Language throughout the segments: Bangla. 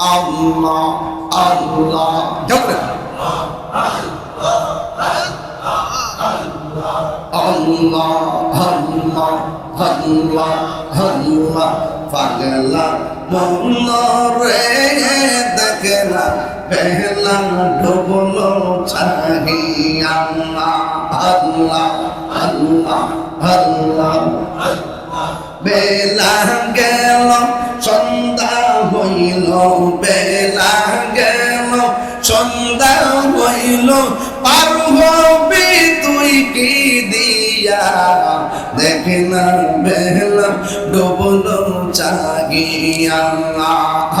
আল্লাহ আল্লাহ। করে। আল্লাহ আল্লাহ আল্লাহ আল্লাহ। পাগলা মন রে, দেখে না, বেহলা ডুবলো চাহি আল্লাহ আল্লাহ আল্লাহ আল্লাহ। বেলা হইল বেলা গেল সন্ধ্যা হইল, পার হবি তুই কি দিয়া? দেখে না বেলা ডবল চাগিয়া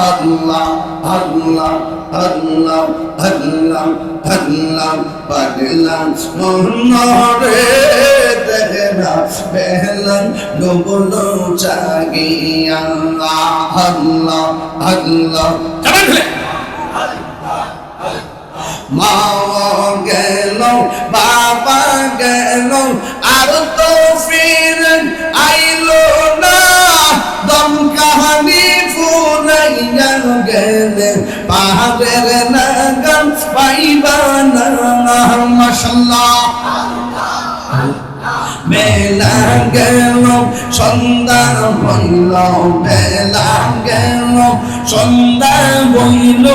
আল্লাহ আল্লাহ আল্লাহ আল্লাহ আল্লাহ পাগলাম মনরে দেখে না ডবল চাগিয়া আল্লাহ আল্লাহ মা গেল বাবা গেল আর তো ফির আইলো না দম কাহানি ফুরাইয়া গেলে পাহাড়ের নাগান পাইবা না মাশাল্লাহ গেল সন্ধ্যা হইল বেলা গেল সন্ধ্যা হইল।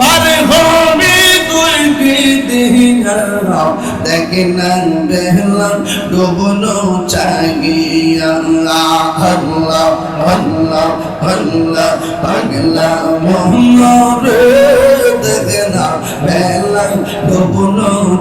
পারে হবে তুই দিনা দেখে না বেলা ডুবন চাগিয়া আল্লাহ আল্লাহ আল্লাহ পাগলা মোহরে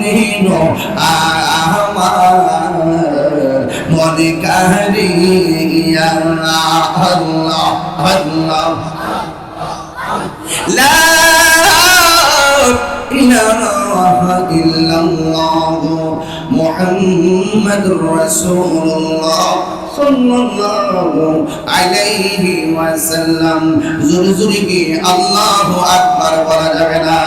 নিল আমার মনে কাহারিয়া আল্লাহ আল্লাহ। লা ইলাহা ইল্লাল্লাহ মুহাম্মাদুর রাসূলুল্লাহ আল্লাহ আকবার বলা যাবে না।